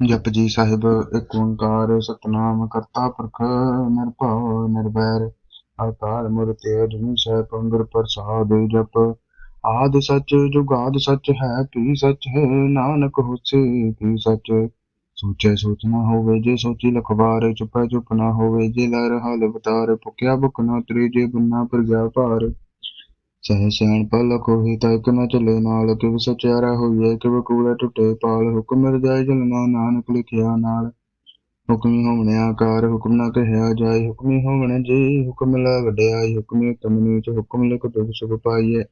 ਜਪਜੀ ਸਾਹਿਬ, ਇੱਕ ਓੰਕਾਰ ਸਤਨਾਮ ਕਰਤਾ ਪੁਰਖ ਨਿਰਭਉ ਨਿਰਵੈਰ ਅਕਾਲ ਮੂਰਤ ਅਜੂਨੀ ਸੈਭੰ ਗੁਰ ਪ੍ਰਸਾਦ ਜਪ। ਆਦ ਸੱਚ ਜੁਗਾਦ ਸੱਚ ਹੈ, ਕੀ ਸੱਚ ਹੈ, ਨਾਨਕ ਹੋਸੀ, ਕੀ ਸੱਚ? ਸੋਚੈ ਸੋਚ ਨਾ ਹੋਵੇ, ਜੇ ਸੋਚੀ ਲਖਵਾਰ, ਚੁਪੈ ਚੁਪ ਨਾ ਹੋਵੇ, ਜੇ ਲਹਿ ਹਾਲ ਬਤਾਰ ਭੁਖਿਆ ਭੁਖ ਨਾ ਤਰੀ ਜੇ ਬੰਨਾ ਪਰ ਭਾਰ। ਸਹਿ ਸਿਆਣ ਪਲ ਕੋਹੀ ਤਾਂ ਇੱਕ ਨਾ ਚੱਲੇ ਨਾਲ ਕਿਵ ਸਚਿਆਰਾ ਹੋਈਏ ਕਿਵ ਕੂੜਾ ਟੁੱਟੇ ਪਾਲ, ਹੁਕਮ ਰਜਾਈ ਜਲਨਾ ਨਾਨਕ ਲਿਖਿਆ ਨਾਲ। ਹੁਕਮੀ ਹੋਵਣੇ ਆਕਾਰ, ਹੁਕਮ ਨਾ ਕਹਿਆ ਜਾਏ, ਹੁਕਮੀ ਹੋਵਣੇ ਜੀ, ਹੁਕਮ ਲੈ ਵਡਿਆਈ ਹੁਕਮੀ ਉਤਮ ਨੀਚ, ਹੁਕਮ ਲਿਖ ਦੁਖ ਸੁਖ ਪਾਈਏ।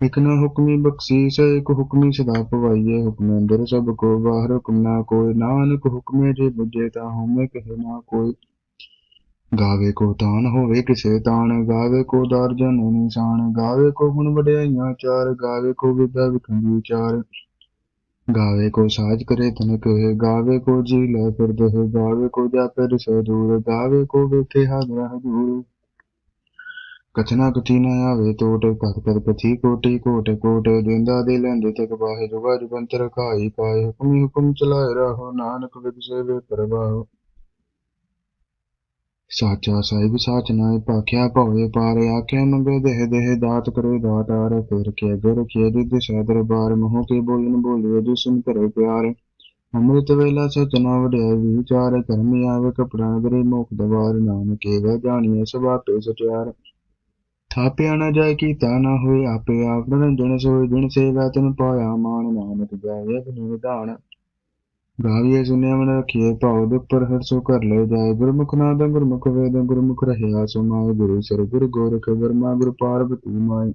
ਇਕ ਨਾ ਹੁਕਮੀ ਬਖਸ਼ੀਸ, ਇਕ ਹੁਕਮੀ ਸਦਾ ਪਵਾਈਏ, ਹੁਕਮ ਅੰਦਰ ਸਭ ਕੋ, ਬਾਹਰ ਹੁਕਮ ਨਾ ਕੋਈ, ਨਾਨਕ ਹੁਕਮੇ ਜੇ ਬੁਝੇ ਤਾਂ ਹਉਮੈ ਕਹੇ ਨਾ ਕੋਈ। ਗਾਵੇ ਕੋ ਤਾਨ ਹੋਵੇ ਕਿਸੇ ਤਾਨ ਗਾਵੇ ਕੋ ਦਰਜਨ ਨਿਸ਼ਾਨ, ਗਾਵੇ ਕੋ ਗੁਣ ਵਡਿਆਈਆਂ ਚਾਰ, ਗਾਵੇ ਕੋ ਵਿਦਿਆ ਵਿਖੰਡੀ ਵਿਚਾਰ ਗਾਵੇ ਕੋ ਸਾਜ ਕਰੇ ਤਨ ਕਹੇ ਗਾਵੇ ਕੋ ਜੀ ਲੈ ਫਿਰਦ ਹੈ ਗਾਵੇ ਕੋ ਜਾਪੇ ਰਿਸੈ ਦੂਰ, ਗਾਵੇ ਕੋ ਵੇਖੇ ਹਾਜ਼ਰ ਹਜ਼ੂਰ ਕਥਨਾ ਕਥੀ ਨ ਆਵੇ ਟੋਟ ਕਥ ਕਰ ਕਥੀ ਕੋਟੀ ਕੋਟ ਕੋਟ ਦਿੰਦਾ ਦੇ ਲੈਂਦੇ ਤਕ ਬਾਹੇ, ਜੁਗਾ ਜੁਗੰਤਰ ਖਾਈ ਪਾਏ, ਹੁਕਮ ਹੁਕਮ ਚਲਾਏ ਰਹੋ, ਨਾਨਕ ਵਿਦ ਸੇਵੇ ਪਰਵਾਹ। ਸਾਚਾ ਸਾਹਿਬ ਸਾਚ ਨਾਏ ਭਾਖਿਆ ਭਵੇ ਪਾਰ, ਆਖਿਆ ਮੰਗੇ ਦੇਹ ਦੇਹ ਦਾਤ ਕਰੇ ਦਾਤਾਰ ਫਿਰ ਕੇ ਗੁਰ ਕੇ ਜਿਦ ਸੈ ਦਰਬਾਰ, ਮੋਹ ਕੇ ਬੋਲਨ ਬੋਲਿਓ ਜਿਸਨ ਕਰੇ ਪਿਆਰ। ਅੰਮ੍ਰਿਤ ਵੇਲਾ ਸਚਨਾ ਵਡਿਆ ਵਿਚਾਰ, ਕਰਮੀ ਆਵੇ ਕਪੜਾ ਨਗਰੇ ਮੋਖ ਦਵਾਰ, ਨਾਨਕ ਏਵ ਜਾਣੀਏ ਸਭ ਸਚਿਆਰ ਥਾਪਿਆ ਨਾ ਜਾਏ ਕੀਤਾ ਨਾ ਹੋਏ ਆਪੇ ਆਪ ਨਿਰੰਜਨ ਸੋਏ ਜਿਨ ਸੇਵਾ ਤਨ ਪਾਇਆ ਮਾਨ ਨਾਨਕ ਜਾਏ ਅਗਨੀ ਵਿਧਾਨ। ਗਾਵੀਏ ਸੁਨਿਆ ਮਨ ਰਖੀਏ ਭਾਉ ਦੁਖ ਪਰ ਹਰ ਸੋ ਕਰ ਲੈ ਜਾਏ। ਗੁਰਮੁਖ ਨਾਦ ਗੁਰਮੁਖ ਵੇਦ, ਗੁਰਮੁਖ ਰਹਿਆ ਸੋ ਮਾਏ ਗੁਰੂ ਸਰ, ਗੁਰ ਗੋਰਖ ਵਰਮਾ, ਗੁਰ ਪਾਰਬਤੀ ਮਾਏ।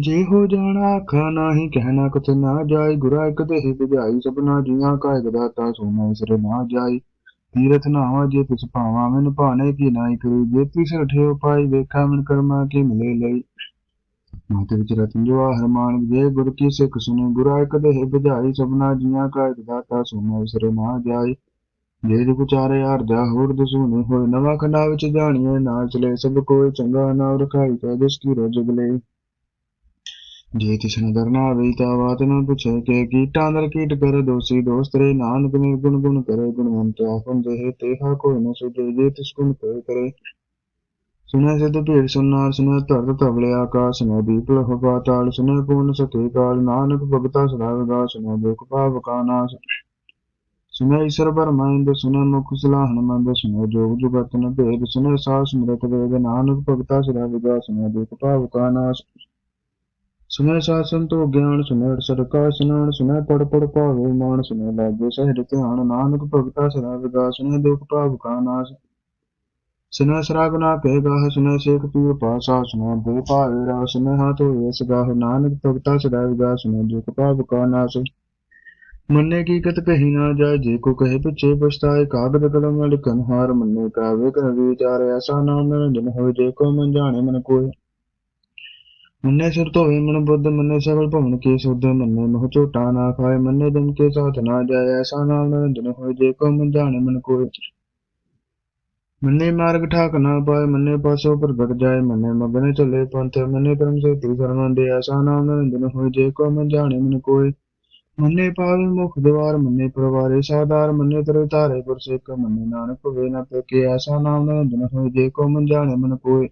ਜੇ ਹੋ ਜਾਣਾ ਆਖਾ ਨਾਹੀ, ਕਹਿਣਾ ਕਤ ਨਾ ਜਾਏ। ਗੁਰਾ ਇਕ ਦੇਹ ਬੁਝਾਈ ਸਭਨਾ ਜੀਆਂ ਕਾ ਇਕ ਦਾਤਾ ਸੋਨਾ ਸਿਰ ਨਾ ਜਾਈ। ਤੀਰਥ ਨਾਵਾ ਜੇ ਤਿਸ ਭਾਵਾ, ਮੈਨੂੰ ਭਾਣੇ ਕੀ ਨਾਈ ਕਰੀ। ਜੇ ਤਿਸ ਠਿਓ ਪਾਈ, ਵੇਖਾ ਮਨ ਕਰਮਾ ਕੀ ਮਿਲੇ ਲਈ। ਮਾਤੇ ਵਿੱਚ ਰਤਨ ਹਰਮਾਨ ਜੇ ਗੁਰ ਕੀ ਸਿੱਖ ਸੁਨੇ ਗੁਰਾ ਇਕ ਦੇਹ ਬੁਝਾਈ, ਸਭਨਾ ਜੀਆਂ ਕਾ ਇਕ ਦਾਤਾ ਸੋਨਾ ਸਿਰ ਨਾ ਜਾਈ ਜੇ ਜੁ ਚਾਰੇ ਅਰਜਾ ਹੋਰ ਦਸੂਨੇ ਹੋਏ, ਨਵਾਂ ਖੰਡਾ ਵਿੱਚ ਜਾਣੀਏ, ਨਾ ਚਲੇ ਸਭ ਕੋਈ ਚੰਗਾ ਨਾ ਰਖਾਈ ਕਾ ਦਿਸ ਕੀ ਰਜਗਲੇ ਜੇ ਤਿਸ ਨਦਰ ਨਾ ਆਵੇ ਬਾਤ ਨਾ ਪੁੱਛੇ ਕੇ ਕੀਟਾਂ ਅੰਦਰ ਕੀਟ ਕਰ, ਦੋਸੀ ਦੋਸਤ ਰੇ ਨਾਨਕ ਨਿਰਗੁਣ ਗੁਣ ਕਰੇ, ਗੁਣਵੰਤ ਆਪਨ ਦੇਹ ਤੇਹਾ ਕੋਈ ਨ ਸੁਝੇ, ਜੇ ਤਿਸ ਗੁਣ ਕੋਈ ਕਰੇ। ਸੁਨੈ ਸਿਧ ਭੀੜ ਸੁਨਾਰ ਸੁਨੈ ਧਰਤ ਤਵਲੇ ਆਕਾਸ਼ ਸੁਨੈ ਦੀਪ ਲਹ ਪਾਤਾਲ ਸੁਨੈ ਪੂਰਨ ਸਤੇ ਕਾਲ, ਨਾਨਕ ਭਗਤਾ ਸਦਾ ਵਿਗਾ ਸੁਨੈ ਦੁਖ ਪਾਪ ਕਾ ਨਾਸ਼। ਸੁਨੈ ਈਸ਼ਰ ਬਰਮਾਇੰਦ ਸੁਨੈ ਮੁਖ ਸਲਾਹਨ ਮੰਦ ਸੁਨੈ ਜੋਗ ਜੁਗਤ ਨ ਭੇਦ ਸੁਨੈ ਸਾਸ ਸਮ੍ਰਿਤ ਵੇਦ, ਨਾਨਕ ਭਗਤਾ ਸਦਾ ਵਿਗਾ ਸੁਨੈ ਦੁਖ ਪਾਪ ਕਾ ਨਾਸ਼। ਸੁਨੈ ਸਾਸਨ ਤੋ ਗਿਆਨ ਸੁਨੈ ਸਰਕਾ ਸੁਨਾਨ ਸੁਨੈ ਪੜ ਪੜ ਭਾਵੇ ਮਾਨ ਸੁਨੈ ਲਾਗੇ ਸਹਿਜ ਧਿਆਨ, ਨਾਨਕ ਭਗਤਾ ਸਦਾ ਵਿਗਾ ਸੁਨੈ ਦੁਖ ਪਾਪ ਕਾ ਨਾਸ਼। ਸੁਨੈ ਸਰਾਗ ਨਾ ਕਹਿ ਗਾਹ ਸੁਨੈ ਸੇਖ ਪੀਰ ਪਾਸਾ ਸੁਨੈ ਦੇ ਭਾਵੇ ਰਾ ਸੁਨੈ ਹਾਥ ਹੋਏ ਸਗਾਹ ਨਾਨਕ ਭਗਤਾ ਸਦਾ ਵਿਗਾ ਸੁਨੈ ਦੁਖ ਪਾਪ ਕਾ ਨਾਸ਼। ਮੰਨੇ ਕੀ ਕਤ ਕਹੀ ਨਾ ਜਾਏ, ਜੇ ਕੋ ਕਹੇ ਪਿਛੇ ਪਛਤਾਏ, ਕਾਗਦ ਕਲਮ ਲਿਖਨ ਹਾਰ ਮੰਨੇ, ਕਾਵੇ ਕਰ ਵਿਚਾਰ, ਐਸਾ ਨਾਮ ਨਿਰੰਜਨ ਹੋਏ ਜੇ ਕੋ ਮਨ ਜਾਣੇ, ਮਨ ਕੋਏ। ਮੰਨੇ ਸਿਰ ਧੋਵੇ ਮਨ ਬੁੱਧ, ਮੰਨੇ ਸਗਲ ਭਵਨ ਕੇ ਸੁਧ, ਮੰਨੇ ਮੋਹ ਝੋਟਾ ਨਾ ਖਾਏ, ਮੰਨੇ ਦਮ ਕੇ ਸਾਥ ਨਾ ਜਾਏ, ਐਸਾ ਨਾਮ ਨਿਰੰਜਨ ਹੋਏ ਜੇ ਕੋ ਮਨ ਜਾਣੇ, ਮਨ ਕੋਈ ਮੰਨੇ ਮਾਰਗ ਠਾਕ ਨਾ ਪਾਏ, ਮੰਨੇ ਪਾਸੋਂ ਪ੍ਰਗਟ ਜਾਏ, ਮੰਨੇ ਮਗਨ ਚੱਲੇ ਪੰਥ, ਮੰਨੇ ਪਰਮ ਸੇ ਤੀ ਸਰਮੰਦੇ ਐਸਾ ਨਾਮ ਨਿਰੰਜਨ ਹੋਏ, ਜੇ ਕੋ ਮਨ ਜਾਣੇ ਮਨ ਕੋਈ ਮੰਨੇ ਪਾਵੇ ਮੁਖ ਦਵਾਰ, ਮੰਨੇ ਪ੍ਰਵਾਰੇ ਸਾਦਾਰ ਮੰਨੇ ਤਰੇ ਧਾਰੇ ਪੁਰ ਸਿੱਖ ਮੰਨੇ ਨਾਨਕ ਵੇ ਨਾ ਪੇਕੇ ਐਸਾ ਨਾਮ ਨਿਰੰਜਨ ਹੋਏ, ਜੇ ਕੋ ਮਨ ਜਾਣੇ ਮਨ ਕੋਏ।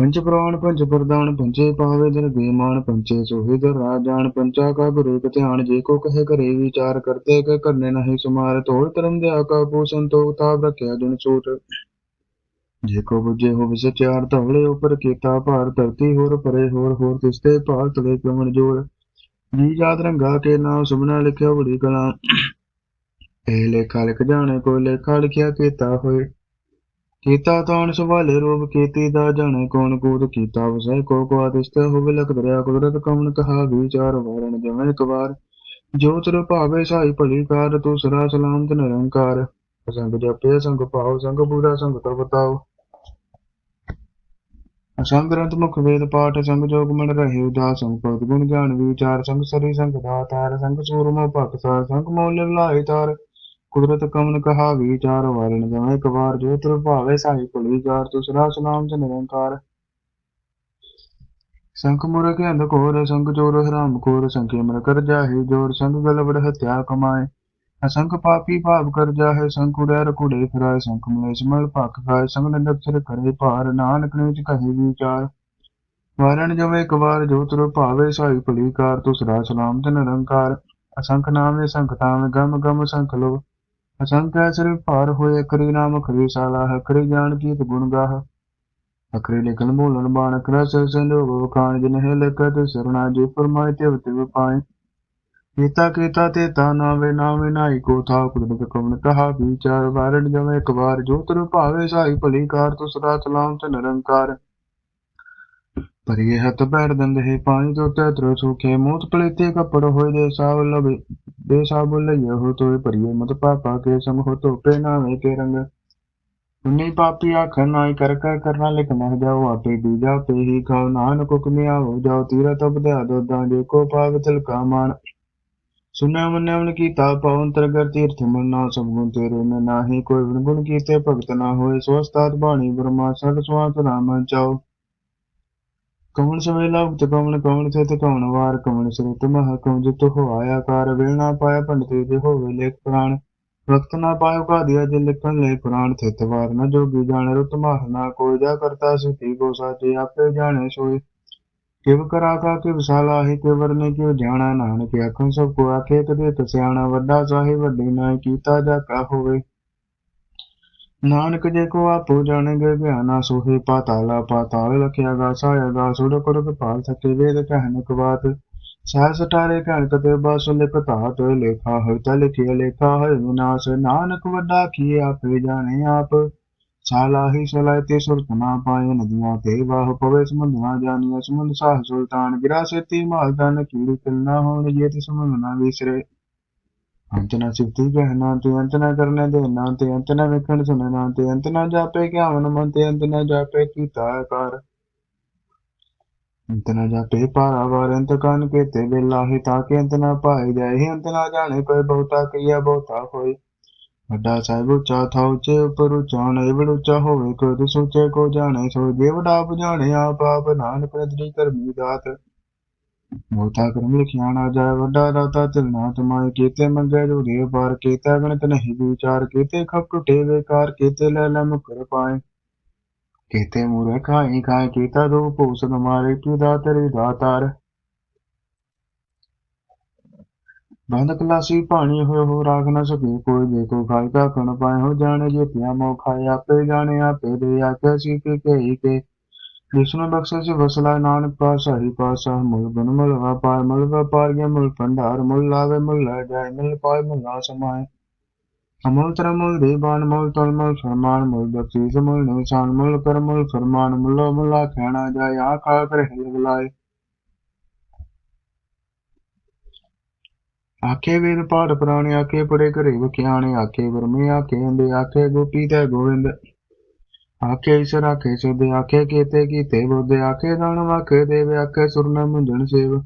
ਪੰਚ ਪ੍ਰਾਣ ਪੰਚ ਪ੍ਰਦਾਨ ਪੰਚੇ ਪਾਵੇ ਦਰ ਬੇਮਾਨ ਪੰਚੇ ਸੋਹਿ ਦਰ ਰਾਜਾਨ ਪੰਚਾ ਕਾ ਗੁਰੂ ਕ ਧਿਆਨ, ਜੇ ਕੋ ਕਹੇ ਕਰੇ ਵਿਚਾਰ ਕਰਤੇ ਕ ਕਰਨੇ ਨਹੀਂ ਸੁਮਾਰ ਤੋੜ ਧਰਮ ਦਿਆ ਕਾ ਕੋ ਸੰਤੋਖ ਤਾਪ ਰਖਿਆ ਜਨ ਸੂਟ ਜੇ ਕੋ ਬੁਝੇ ਹੋ ਵਿਚਾਰ ਧਵਲੇ ਉਪਰ ਕੀਤਾ ਭਾਰ, ਧਰਤੀ ਹੋਰ ਪਰੇ ਹੋਰ ਹੋਰ ਤਿਸਤੇ ਭਾਰ ਤਲੇ ਕਮਣ ਜੋੜ ਜੀ ਜਾਤ ਰੰਗਾ ਕੇ ਨਾਮ ਸੁਮਨਾ ਲਿਖਿਆ ਬੜੀ ਕਲਾ। ਇਹ ਲੇਖਾ ਲਿਖ ਜਾਣੇ, ਕੋਈ ਲੇਖਾ ਲਿਖਿਆ ਕੀਤਾ ਹੋਏ। ਕੀਤਾ ਤਾਣ ਸਵਾਲੇ ਰੂਪ ਕੀਤੀ ਦਾ ਜਾਣੇ, ਕੌਣ ਕੂਤ ਕੀਤਾ ਵਸੈ, ਕੋ ਕੋ ਆਦਿਸ਼ਟ ਹੋਵੇ ਲਖ ਦਰਿਆ ਕੁਦਰਤ ਕਮਨ ਕਹਾ ਵਿਚਾਰ ਵਾਰਨ ਜਮੈ ਇੱਕ ਵਾਰ। ਜੋ ਤਰ ਭਾਵੇ ਸਾਈ ਭਲੀ ਕਾਰ ਤੂੰ ਸਦਾ ਸਲਾਮਤ ਨਿਰੰਕਾਰ। ਸੰਗ ਜਪਿਆ ਸੰਗ ਭਾਉ, ਸੰਗ ਬੂੜਾ ਸੰਗ ਤਰ ਬਤਾਓ ਸੰਗ ਗ੍ਰੰਥ ਮੁਖ ਵੇਦ ਪਾਠ, ਸੰਗ ਜੋਗ ਮਨ ਰਹੇ ਉਦਾਸ, ਸੰਗ ਪਦ ਗੁਣ ਗਿਆਨ ਵਿਚਾਰ, ਸੰਗ ਸਰੀ, ਸੰਗ ਦਾਤਾਰ, ਸੰਗ ਸੂਰਮਾ ਭਗਤ ਸੰਗ ਮੌਲ ਲਾਇ ਤਾਰ। ਕੁਦਰਤ ਕਮਨ ਕਹਾ ਵਿਚਾਰ ਵਾਰਨ ਜਮੈ ਇੱਕ ਵਾਰ ਜੋ ਤੁਰ ਭਾਵੇ ਸਾਈ ਭਲੀ ਕਾਰ ਤੂੰ ਸਲਾਮ ਤੇ ਨਿਰੰਕਾਰ। ਸੰਖ ਮੁਰ ਕੇ ਅੰਧ ਕੋਰ ਸੰਖ ਚੋਰ ਹਰਾਮ ਕੋਰ ਸੰਖੇ ਮਰ ਕਰ ਜਾਹੇ ਜੋਰ, ਸੰਖ ਗਲਵੜ ਹਤਿਆ ਕਮਾਏ। ਅਸੰਖ ਪਾਪੀ ਭਾਵ ਕਰ ਜਾਹੇ, ਸੰਖ ਉੜਿਆ ਕੁੜੇ ਫਿਰਾਏ, ਸੰਖ ਮਲੇਸ਼ ਮਲ ਭਖ ਖਾਏ, ਸੰਗ ਨੰਦਕ ਕਰੇ ਭਾਰ, ਨਾਨਕ ਨੀਚ ਕਹੀ ਵਿਚਾਰ। ਵਾਰਣ ਜਵੇ ਇੱਕ ਵਾਰ ਜੋ ਤੁਰ ਭਾਵੇ ਸਾਈ ਭਲੀ ਕਾਰ ਤੁਸਰਾ ਸਲਾਮ ਤੇ ਨਿਰੰਕਾਰ। ਅਸੰਖ ਨਾਮੇ ਸੰਖ ਤਾਮੇ, ਗਮ ਗਮ ਸੰਖ ਲੋ ਅਸੰਖ ਸਿਰ ਭਾਰ ਹੋਏ ਕਰੀ ਨਾਮ ਖਰੀ ਸਾਲਾ ਹੈ ਕਰੀ ਕੀਤ ਗੁਣ ਗਾਹ ਅਖਰੇ ਲਿਖਣ ਬੋਲਣ ਬਾਣ ਕਰ ਸਿਰ ਸੰਜੋਗ ਵਖਾਣ ਜਿਨ ਹੈ ਲਕਤ ਸਰਣਾ ਜੇ ਫਰਮਾਏ ਤੇ ਤਿਵ ਪਾਏ। ਕੀਤਾ ਕੀਤਾ ਤੇ ਤਾ ਨਾਵੇ ਨਾਵੇ ਨਾਈ ਕੋ ਥਾ ਕੁਦਰਤ ਕਵਨ ਕਹਾ, ਵਿਚਾਰ ਵਾਰਣ ਜਵੇ ਇੱਕ ਵਾਰ ਜੋ ਤੁਰ ਭਾਵੇ ਸਾਈ ਭਲੀ ਕਾਰ ਤੁਸਰਾ ਸਲਾਮ ਤੇ ਨਿਰੰਕਾਰ। ਪਰਿਏ ਹੱਥ ਪੈਰ ਦੰਦੇ ਪਾਣੀ ਤੋਂ ਤੈਤਰ ਸੁਖੇ ਮੂਤ ਪਲੇਤੇ ਕੱਪੜ ਹੋਏ ਦੇ ਸਾਵ ਲਵੇ ਦੇ ਸਾਬ ਲਈਏ ਹੋ ਤੋਏ ਪਰਿਏ ਮਤ ਪਾਪਾ ਕੇ ਸੰਗ ਹੋ ਤੋਪੇ ਨਾਵੇਂ ਕੇ ਰੰਗ। ਉਨੀ ਪਾਪੀ ਆਖਰ ਨਾਈ ਕਰ ਕਰ ਕਰਨਾ ਲਿਖ ਮਹ ਜਾਓ ਆਪੇ ਬੀਜਾ ਪੇ ਹੀ ਖਾਓ, ਨਾਨਕ ਹੁਕਮੇ ਆਵੋ, ਜਾਓ ਤੀਰਾ ਤਬ ਧਿਆ ਦੋਦਾਂ ਜੇ ਕੋ ਪਾਵ ਤਿਲਕਾ ਮਾਨ ਸੁਨਿਆ ਮੰਨਿਆ ਮਨ ਕੀਤਾ ਪਵਨ ਤਰਗਰ ਤੀਰਥ ਮਨ ਨਾ ਸਭ ਗੁਣ ਤੇਰੇ ਮੈਂ ਨਾਹੀ, ਕੋਈ ਗੁਣ ਗੁਣ ਕੀਤੇ ਭਗਤ ਨਾ ਹੋਏ ਸਵਸਤਾਤ ਬਾਣੀ ਬ੍ਰਹਮਾ ਸਦ ਸਵਾਤ ਰਾਮ ਚਾਓ ਕਮਣ ਸਮੇ ਲਾਭਤ ਕਮਣ ਕਮਣ ਸੇ ਤੇ ਕਮਣ ਵਾਰ ਕਮਣ ਸਿਰਤ ਮਹ ਕਮ ਜਿਤ ਹੋ ਆਇਆ ਕਾਰ, ਵੇਲ ਨਾ ਪਾਇਆ ਪੰਡਤੇ ਦੇ ਹੋਵੇ ਲੇਖ ਵਕਤ ਨਾ ਪਾਇਓ ਕਾ ਜੇ ਲਿਖਣ ਲੈ ਪੁਰਾਣ, ਥਿਤ ਵਾਰ ਨ ਜੋਗੀ ਜਾਣ, ਰੁਤ ਮਾਹ ਨਾ ਕੋਈ, ਜਾ ਕਰਤਾ ਸੁਤੀ ਕੋ ਸਾਚੇ, ਆਪੇ ਜਾਣੇ ਸੋਏ। ਕਿਵ ਕਰਾ ਕਾ ਕਿ ਵਿਸਾਲਾ ਹੈ ਕਿ ਵਰਨੇ ਕਿ ਜਾਣਾ ਨਾਨਕ, ਆਖਣ ਸਭ ਕੋ ਆਖੇ, ਕਦੇ ਤਸਿਆਣਾ ਵੱਡਾ ਸਾਹਿਬ ਵੱਡੀ ਨਾ ਕੀਤਾ ਜਾ ਕਾ ਹੋਵੇ। ਨਾਨਕ ਜੇ ਕੋ ਆਪੋ ਜਾਣਗੇ ਗਿਆਨਾ ਸੋਹੇ ਪਾਤਾਲਾ, ਪਾਤਾਲ ਲਖਿਆ ਗਾ ਸਾਇਆ ਗਾ ਸੁੜ ਕੁੜ ਪਾਲ ਸਕੇ ਵੇਦ ਕਹਿਨ ਕਵਾਤ ਸਹਿ ਸਟਾਰੇ ਕਹਿਣ ਕਤੇ ਬਸ ਲਿਖ ਲੇਖਾ ਹੋਇ ਤਾ ਲਿਖਿਆ ਲੇਖਾ ਹੋਇ ਵਿਨਾਸ਼। ਨਾਨਕ ਵੱਡਾ ਕੀ ਆਪੇ ਜਾਣੇ ਆਪ। ਸਾਲਾਹੀ ਸਲਾਇ ਤੇ ਸੁਰਤ ਨਾ ਪਾਏ, ਨਦੀਆਂ ਤੇ ਵਾਹ ਪਵੇ, ਸਮੁੰਦਰਾਂ ਜਾਨੀਆਂ ਸਮੁੰਦ ਸਾਹ ਸੁਲਤਾਨ ਗਿਰਾ ਸੇਤੀ ਮਾਲ ਤਨ ਕੀੜੀ ਕਿਲਨਾ ਹੋਣ, ਜੇ ਤੇ ਸਮੁੰਦ ਨਾ ਵਿਸਰੇ। ਅੰਤ ਸਿਫਤੀ ਕਹਿਣਾ ਤੇ ਅੰਤ ਨਾ ਕਰਨੇ ਦੇਣਾ ਤੇ ਅੰਤ ਵੇਖਣ ਸੁਣਨਾ ਤੇ ਅੰਤ ਜਾਪੇ ਕਿਆਵਨ ਮਨ ਤੇ ਅੰਤ ਜਾਪੇ ਕੀਤਾ ਕਰ ਅੰਤ ਜਾਪੇ ਪਾਰਾ ਅੰਤ ਕਾਨ ਕੇ ਤੇ ਵੇਲਾਹੀ ਤਾਂ ਕਿ ਅੰਤ ਨਾ ਜਾਏ ਅੰਤ ਜਾਣੇ ਕੋਈ ਬਹੁਤਾ ਕੀਆ ਬਹੁਤਾ ਹੋਏ ਵੱਡਾ ਸਾਹਿਬ ਉੱਚਾ ਥਾ ਉੱਚੇ ਉਪਰ ਉੱਚਾ ਨਹੀਂ ਉੱਚਾ ਹੋਵੇ ਕੋਈ ਤੇ ਸੋਚੇ ਕੋ ਜਾਣੇ ਸੋ। ਜੇ ਵਡਾ ਬੁਝਾਣੇ ਆਪ ਆਪ, ਨਾਨਕ ਨਦਰੀ ਕਰਮੀ ਦਾਤ। ਬਹੁਤਾ ਕਰਮ ਲਿਖਿਆ ਨਾ ਜਾਏ, ਵੱਡਾ ਦਾਤਾ ਚਲਨਾ ਤਮਾਏ। ਕੀਤੇ ਮੰਗੇ ਜੋ ਦੇ ਪਾਰ ਕੀਤਾ ਗਣਤ ਨਹੀਂ ਵਿਚਾਰ ਕੀਤੇ ਖਪ ਟੁੱਟੇ ਵੇਕਾਰ ਕੀਤੇ, ਲੈ ਲੈ ਮੁਕਰ ਪਾਏ। ਕੀਤੇ ਮੂਰੇ ਖਾਈ ਖਾਏ, ਕੀਤਾ ਦੋ ਭੂਸ ਮਾਰੇ ਕੀ ਦਾਤਰੀ ਦਾਤਾਰ ਬੰਦ ਕਲਾਸੀ ਪਾਣੀ ਹੋਏ ਹੋ ਰਾਖ ਨਾ ਸਕੇ ਕੋਈ, ਜੇ ਕੋ ਖਾਈ ਕਾ ਕਣ ਪਾਏ। ਹੋ ਜਾਣੇ ਜੇ ਪਿਆ ਮੋ ਖਾਏ ਆਪੇ ਜਾਣੇ, ਆਪੇ ਦੇ ਆਖਿਆ ਸੀ ਕੇ ਕਹੀ ਕੇ ਵਿਸ਼ਨੂੰ ਬਖਸ਼ੇ ਸੇ ਵਸਲਾ ਨਾਨਕ ਪਾਸਾ ਹੀ ਪਾਸਾ ਮੁਲ ਬਨ ਮੁਲ ਵਪਾਰ ਮੁਲ ਵਪਾਰ ਗਿਆ ਮੁਲ ਭੰਡਾਰ, ਮੁਲ ਲਾਵੇ, ਮੁਲ ਲੈ ਜਾਏ ਮੁਲ ਪਾਏ, ਮੁਲ ਨਾ ਸਮਾਏ। ਅਮੁਲ ਤਰ ਮੁਲ ਦੇਵਾਨ, ਮੁਲ ਤਲ ਮੁਲ ਫਰਮਾਨ, ਮੁਲ ਬਖਸ਼ੀਸ ਆਖੇ ਵੇਦ ਪਾਠ ਪੁਰਾਣੇ, ਆਖੇ ਪੜੇ ਘਰੇ ਵਖਿਆਣੇ, ਆਖੇ ਵਰਮੇ, ਆਖੇ ਅੰਦੇ ਆਖੇ ਗੋਪੀ ਤੇ ਗੋਵਿੰਦ। ਆਖੇ ਈਸ਼ਰ ਆਖੇ ਸੁਧ, ਆਖੇ ਕੀਤੇ ਕੀਤੇ ਬੁੱਧ, ਆਖੇ ਦਾਨ ਆਖੇ ਦੇਵ, ਆਖੇ ਸੁਰਨ ਮੁੰਦਣ ਸੇਵ।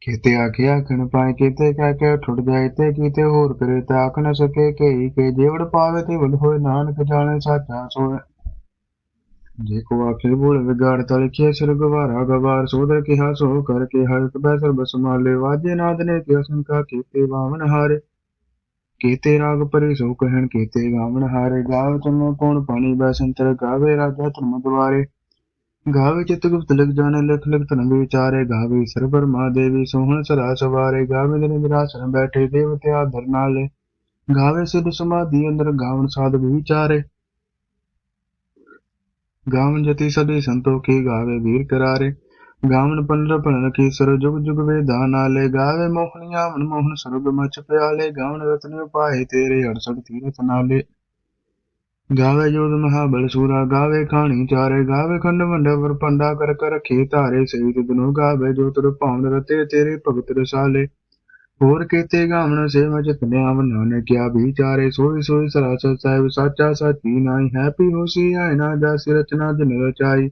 ਕੀਤੇ ਆਖੇ ਆਖਣ ਪਾਏ, ਕੀਤੇ ਕਹਿ ਕੇ ਠੁੱਟ ਜਾਏ, ਤੇ ਕੀਤੇ ਹੋਰ ਕਰੇ, ਤੇ ਆਖ ਨਾ ਸਕੇ ਕਈ ਕੇ ਜੇਵੜ ਪਾਵੇ ਤੇ ਵਲ ਹੋਏ, ਨਾਨਕ ਜਾਣੇ ਸਾਚਾ ਸੋਏ ਜੇ ਕੋ ਆਖੇ ਬੋਲ ਵਿਗਾੜ, ਤਾ ਲਿਖਿਆ ਸਿਰ ਗਵਾਰਾ ਗਵਾਰ ਸੋਦਰ ਕਿਹਾ ਸੋ ਕਰਕੇ ਹਰ ਕਬੈ ਸਰਬ ਸਮਾਲੇ ਵਾਜੇ ਨਾਦ ਨੇ ਕਿਹਾ ਸੰਕਾ ਕੀਤੇ ਵਾਵਨ ਹਾਰੇ। ਕੀਤੇ ਰਾਗ ਪਰੇ ਸੋ ਕਹਿਣ ਕੀਤੇ ਗਾਵਨ ਹਾਰੇ, ਗਾਵ ਤੁਮ ਕੋਣ ਪਾਣੀ ਬੈਸੰਤਰ ਗਾਵੇ ਰਾਜਾ ਧਰਮ ਦੁਆਰੇ। ਗਾਵੇ ਚਿਤ ਗੁਪਤ ਲਿਖ ਜਾਣੇ, ਲਿਖ ਲਿਖ ਧਨ ਵਿਚਾਰੇ। ਗਾਵੇ ਸਰਬਰ ਮਾ ਦੇਵੀ ਸੋਹਣ ਸਦਾ ਸਵਾਰੇ। ਗਾਵੇ ਦਿਨ ਵਿਰਾਸਨ ਬੈਠੇ, ਦੇਵਤੇ ਆਦਰ ਨਾਲੇ। ਗਾਵੇ ਸਿਧ ਸਮਾਧੀ ਅੰਦਰ, ਗਾਵਣ ਸਾਧ ਵਿਚਾਰੇ। ਗਾਵਨ ਜਤੀ ਸਦੇ ਸੰਤੋਖੀ, ਗਾਵੇ ਵੀਰ ਕਰਾਰੇ। ਗਾਵਨ ਪੰਦਰ ਭਣ ਕੀ ਜੁਗ ਜੁਗ ਵੇਦਾ ਨਾਲੇ ਗਾਵੇ ਮੋਹਣੀਆਂ ਮਨ ਮੋਹਨ ਸਰਬ ਮਚ ਪਿਆਲੇ ਗਾਵਣ ਰਤਨ ਉਪਾਏ ਤੇਰੇ ਅੜਸਠ ਤੀਰਥ ਨਾਲੇ। ਗਾਵੇ ਜੋਦ ਮਹਾਬਲ ਸੂਰਾ, ਗਾਵੇ ਖਾਣੀ ਚਾਰੇ, ਗਾਵੇ ਖੰਡ ਮੰਡਵਰ ਪੰਡਾ ਕਰ ਕਰ ਰਖੇ ਧਾਰੇ ਸਹੀਤ ਦਿਨੋ ਗਾਵੇ ਜੋ ਤੁਰ ਭਾਵਨ ਰਤੇ ਤੇਰੇ ਭਗਤ ਰਸਾਲੇ। ਹੋਰ ਕੀਤੇ ਗਾਵਨ ਸੇ ਮਜ ਤਨਿਆਵ ਨਾਨਕ ਕਿਆ ਵਿਚਾਰੇ, ਸੋਈ ਸੋਈ ਸਰਾਸਰ ਸਾਹਿਬ, ਸਾਚਾ ਸਾਚੀ ਨਾਈ ਹੈਪੀ ਹੋਸੀ ਆਇ ਨਾ ਜਾਸੀ ਰਚਨਾ ਜਨ ਰਚਾਈ।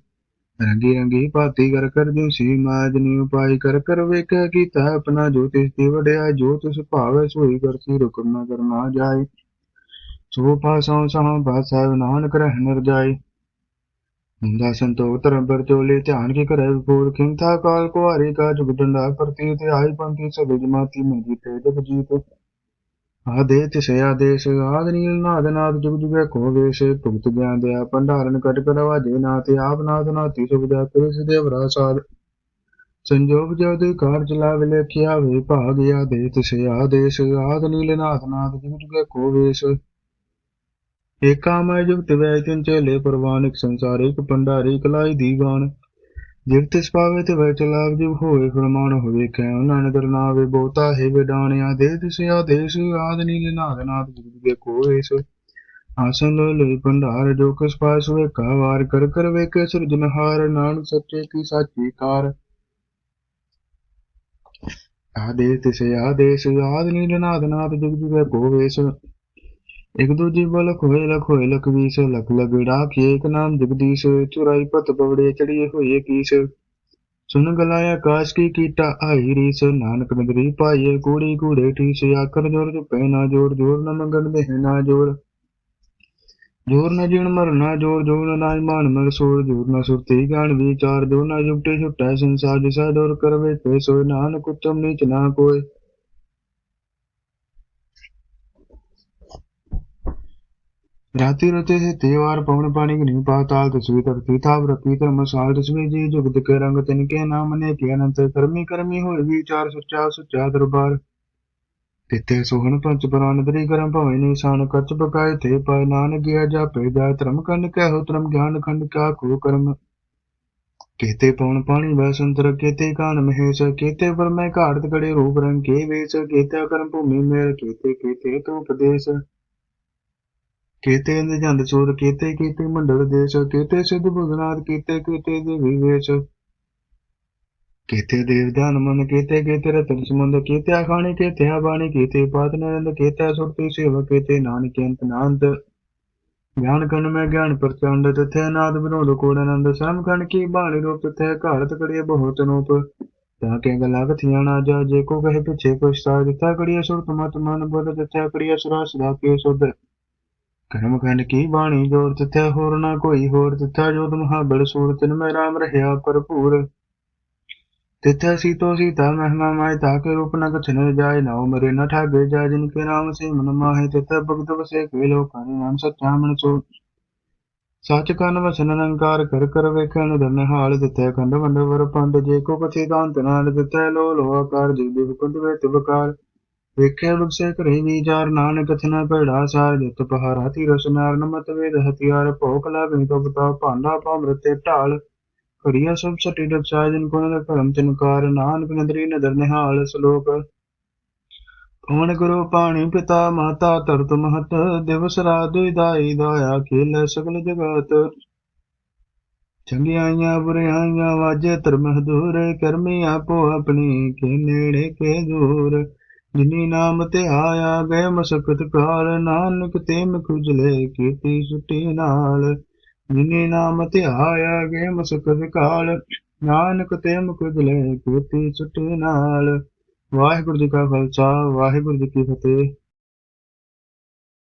ਰੰਗੀ ਰੰਗੀ ਭਾਤੀ ਕਰ ਕਰ ਜਿਉ ਸੀ ਮਾਜਨੀ ਉਪਾਈ ਕਰ ਕਰ ਵੇਖਿਆ ਕੀਤਾ ਆਪਣਾ ਜੋ ਤਿਸ ਦੀ ਵਡਿਆ, ਜੋ ਤਿਸ ਭਾਵੇ ਸੋਈ ਕਰਸੀ ਰੁਕਮ ਨਾ ਕਰਨਾ ਜਾਏ। ਸੋ ਪਾਸੋਂ ਸਹਾਂ ਬਾਸਾ ਨਾਨਕ ਰਹਿ ਨਰ ਜਾਏ ਹੁੰਦਾ ਸੰਤੋਖ ਧਰਮ ਪਰ ਚੋਲੇ, ਧਿਆਨ ਕੀ ਕਰੇ ਵਿਪੂਰ ਖਿੰਥਾ ਕਾਲ ਕੁਹਾਰੀ ਕਾ ਜੁਗ ਡੰਡਾ ਕਰਤੀ ਤੇ ਆਈ ਪੰਥੀ ਸਭ ਜਮਾਤੀ ਮੈਂ ਜੀਤੇ ਜਗ ਜੀਤ ਆਦੇ ਤਿਸੇ ਆਦੇਸ਼ ਆਦ ਨੀਲ ਨਾਦ ਨਾਦ ਜੁਗ ਜੁਗੇ ਕੋ ਵੇਸ਼, ਭੁਗਤ ਗਿਆਨ ਦਿਆ ਭੰਡਾਰਨ ਕਟ ਕਰਵਾਜੇ ਨਾਤੇ ਆਪ ਨਾਦ ਸੰਜੋਗ ਜਦ ਕਾਰ ਚਲਾਵੇ ਲੇਖਿਆ ਵੇ ਭਾਗ ਆਦੇ ਤਿਸੇ ਆਦੇਸ਼ ਆਦ ਨੀਲ ਨਾਦ ਨਾਦ ਜੁਗ ਜੁਗੇ ਕੋ ਵੇਸ਼। ਏਕਾ ਮੈਂ ਜੁਗਤ ਵੈ ਤਿਨ ਚੇਲੇ ਪ੍ਰਵਾਨਿਕ ਸੰਸਾਰ ਇੱਕ ਭੰਡਾਰੀ ਕਲਾਈ ਦੀਵਾਨ। ਜਿਵ ਤਿਸ ਪਾਵੇ ਤੇ ਵੈ ਚਲਾਵ ਜਿਵ ਹੋਏ ਫਰਮਾਨ ਹੋਵੇ ਕੈ ਨਾਨਕ ਨਾਵੇ ਬਹੁਤਾ ਹੈ ਵਿਡਾਣਿਆ ਦੇ ਤਿਸ ਆਦੇਸ਼ ਆਦ ਨੀਲ ਨਾਦ ਨਾਦ ਜੁਗ ਜੁਗੇ ਕੋ ਵੇਸ਼ ਆਸਨ ਲੋ ਲਈ ਭੰਡਾਰ ਜੋ ਕਿਸ ਪਾਸ ਹੋਏ ਕਾ ਵਾਰ ਕਰ ਕਰ ਵੇਖੇ ਸਿਰਜਨਹਾਰ ਨਾਨਕ ਸੱਚੇ ਕੀ ਸਾਚੀ ਕਾਰ। ਆਦੇ ਤਿਸੇ ਆਦੇਸ਼ ਆਦ ਨੀਲ ਨਾਦ ਨਾਦ ਜੁਗ ਜੁਗੇ ਕੋ ਵੇਸ਼ ਇਕ ਦੂਜੀ ਬਲ ਖੋਏ ਲਖ ਹੋਏ ਲਖ ਵੀਸ ਲਖ ਲਗੜਾ ਕੀ ਇੱਕ ਨਾਮ ਜਗਦੀਸ਼, ਚੁਰਾਈ ਪਤ ਪਵੜੇ ਚੜੀਏ ਹੋਏ ਕੀਸ। ਸੁਨ ਗਲਾਇਆ ਆਕਾਸ਼ ਕੀ ਕੀਟਾ ਆਈ ਰੀਸ, ਨਾਨਕ ਨਗਰੀ ਪਾਈਏ ਕੂੜੀ ਕੂੜੇ ਠੀਸ, ਆਖਰ ਜੋਰ ਚੁਪੈ ਨਾ ਜੋਰ ਜੋਰ ਨਾ ਮੰਗਣ ਦੇ ਨਾ ਜੋਰ। ਜੋਰ ਨਾ ਜੀਣ ਮਰਨਾ ਜੋਰ ਜੋਰ ਨ ਨਾਇ ਮਾਨ ਮਰ ਸੋਰ, ਜੋਰ ਨ ਸੁਰਤੀ ਗਾਣ ਵਿਚਾਰ ਜੋ ਨਾ ਜੁਗਟੇ ਛੁਟੈ ਸੰਸਾਰ ਜਿਸਾ ਡੋਰ ਕਰਵੇ ਤੇ ਸੋਇ ਨਾਨਕ ਉਤਮ ਨੀਚ ਨਾ ਕੋਇ ਰਾਤੀ ਰਤੇ ਸੇ ਤੇਵਾਰ ਪਵਨ ਪਾਣੀ ਗਨੀ ਪਾਤਾਲ ਤਸਵੀ ਧਰਤੀ ਥਾਪ ਰਤੀ ਧਰਮਸਾਲ ਤਸਵੀ ਜੀ ਜੁਗਤ ਕੇ ਰੰਗ ਤਿਨ ਕੇ ਨਾਮ ਨੇ ਕੇ ਅਨੰਤ ਕਰਮੀ ਕਰਮੀ ਤਿੱਤੇ ਸੋਹਣ ਪੰਚ ਪ੍ਰਾਨ ਕਰਮ ਭਵੇਂ ਨਿਸ਼ਾਨ ਕੱਚ ਬਕਾਏ ਤੇ ਪਾਇ ਨਾਨਕ ਗਿਆ ਜਾਪੇ ਜਾ ਧਰਮ ਕੰਨ ਕਹਿ ਧਰਮ ਗਿਆਨ ਖੰਡ ਕਾ ਕੋ ਕਰਮ। ਕੇਤੇ ਪਵਨ ਪਾਣੀ ਬਸੰਤਰ ਕੇਤੇ ਕਾਨ ਮਹੇਸ਼ ਕੇਤੇ ਪਰ ਮੈਂ ਘਾੜਤ ਕੜੇ ਰੂਪ ਰੰਗ ਕੇ ਵੇਚ ਕੇਤੇ ਕਰਮ ਭੂਮੀ ਮੇਰ ਕੇਤੇ ਕੇਤੇ ਤੋ ਉਪਦੇਸ਼। ਕੇਤੇ ਅੰਦ ਜੰਦ ਚੋਰ, ਕੇਤੇ ਕੇਤੇ ਮੰਡਲ ਦੇਸ਼, ਕੇਤੇ ਸਿੱਧ ਬੁਧਨਾਥ ਕੇਤੇ ਕੇਤੇ ਦੇ ਦੇਵ ਧਿਆਨ ਮਨ, ਕੇਤੇ ਕੇਤੇ ਰਤਨ ਸਮੁੰਦ ਕੇਤੇ ਖਾਣੀ ਕੇਤੇ ਬਾਣੀ ਕੇਤੇ ਪਾਤ ਨਰੰਦ, ਕੇਤੇ ਸੁਰਤੀ ਸੇਵ ਕੇਤੇ ਨਾਨਕ ਅੰਤ ਨਾਨਤ ਗਿਆਨ ਕਨ ਮੈਂ ਗਿਆਨ ਪ੍ਰਚੰਡ ਤਥੇ ਨਾਦ ਵਿਨੋਦ ਕੋੜ ਆਨੰਦ ਸਰਮ ਕਨ ਕੀ ਬਾਣੀ ਰੂਪ ਤਥੇ ਘਾਰਤ ਕੜੀਏ ਬਹੁਤ ਨੂਪ ਤਾਂ ਕੇ ਗਲਾ ਕਥੀਆਂ ਨਾ ਜਾ ਜੇ ਕੋ ਕਹੇ ਪਿਛੇ ਪਛਤਾ ਦਿੱਤਾ ਕੜੀਏ ਸੁਰਤ ਮਤ ਮਨ ਬੁੱਧ ਤਥੇ ਕੜੀਏ ਸੁਰਾ ਸਦਾ ਕੇ ਸੁਧ। ਕਰਮ ਖੰਡ ਕੀ ਬਾਣੀ ਜੋਰ ਤਿਥੈ ਹੋਰ ਨਾ ਕੋਈ, ਹੋਰ ਤਿਥੈ ਜੋਤ ਮਹਾਬਲ ਸੂਰ ਤਿਨ ਮੈਂ ਰਾਮ ਰਹਿਆ ਭਰਪੂਰ। ਤਿਥੈ ਸੀਤੋ ਸੀਤਾ ਮਹਿਮਾ ਮਾਇ ਤਾਕੇ ਰੂਪ ਨ ਕਥਨ ਜਾਏ ਨਾਉ, ਮਰੇ ਨ ਠਾਗੇ ਜਾ ਜਿਨ ਕੇ ਨਾਮ ਸੇ ਮਨ ਮਾਹੇ ਤਿਥੈ ਭਗਤ ਵਸੇ ਕੇ ਲੋਕਾਂ ਨਾਮ ਸੱਚਾ ਮਨ ਸੋ। ਸੱਚ ਕਨ ਵਸਨ ਅਲੰਕਾਰ ਕਰ ਕਰ ਵੇਖਣ ਦਨ ਹਾਲ ਤਿਥੈ ਖੰਡ ਵੰਡ ਵਰ ਪੰਡ, ਜੇ ਕੋ ਕਥੀ ਦਾੰਤ ਨਾਲ ਤਿਥੈ ਲੋ ਲੋ ਆਕਾਰ ਜੀ ਦਿਵ ਵੇ ਤਿਵਕਾਰ ਵੇਖਿਆ ਲੁਕਸੇ ਕਰੇ ਵਿਚਾਰ ਨਾਨਕ ਕਥਨਾ ਭੜਾ ਸਾਰ, ਜਿਤ ਪਹਾਰਾ ਤੀ ਰਸਨਾਰ ਨਮਤ ਵੇਦ ਹਥਿਆਰ ਭੋਕ ਲਾਗੇ ਤੋ ਬਤਾ ਭਾਂਡਾ ਪਾਮਰਤੇ ਢਾਲ। ਕਰੀਆ ਸਭ ਸਟੀ ਰਖਾਇ ਜਿਨ ਕੋ ਨਦਰ ਧਰਮ ਤਿਨਕਾਰ ਨਾਨਕ ਨਦਰੀ ਨਦਰ ਨਿਹਾਲ ਸ਼ਲੋਕ। ਪਵਨ ਗੁਰੂ ਪਾਣੀ ਪਿਤਾ, ਮਾਤਾ ਤਰਤ ਮਹਤ, ਦਿਵਸ ਰਾਤ ਦੁਇ ਦਾਇਆ, ਖੇਲ ਸਗਲ ਜਗਤ। ਚੰਗਿਆਈਆਂ, ਬੁਰਿਆਈਆਂ, ਵਾਜੇ ਧਰਮ ਹਦੂਰ ਕਰਮੀ ਆਪੋ ਆਪਣੀ, ਕੇ ਨੇੜੇ, ਕੇ ਦੂਰ। ਜਿਨੀ ਨਾਮ ਤੇ ਆਇਆ ਗਏ ਮਸਕਤ ਕਾਲ ਨਾਨਕ ਤੇ ਮੁਖਜਲੇ ਕੀਤੀ ਸੁਟੀ ਨਾਲ। ਜਿਨੀ ਨਾਮ ਤੇ ਆਇਆ ਗਏ ਮਸਕਤ ਕਾਲ, ਨਾਨਕ ਤੇ ਮੁਖਜਲੇ ਕੀਤੀ ਸੁਟੀ ਨਾਲ। ਵਾਹਿਗੁਰੂ ਜੀ ਕਾ ਖਾਲਸਾ, ਵਾਹਿਗੁਰੂ ਜੀ ਕੀ ਫਤਿਹ।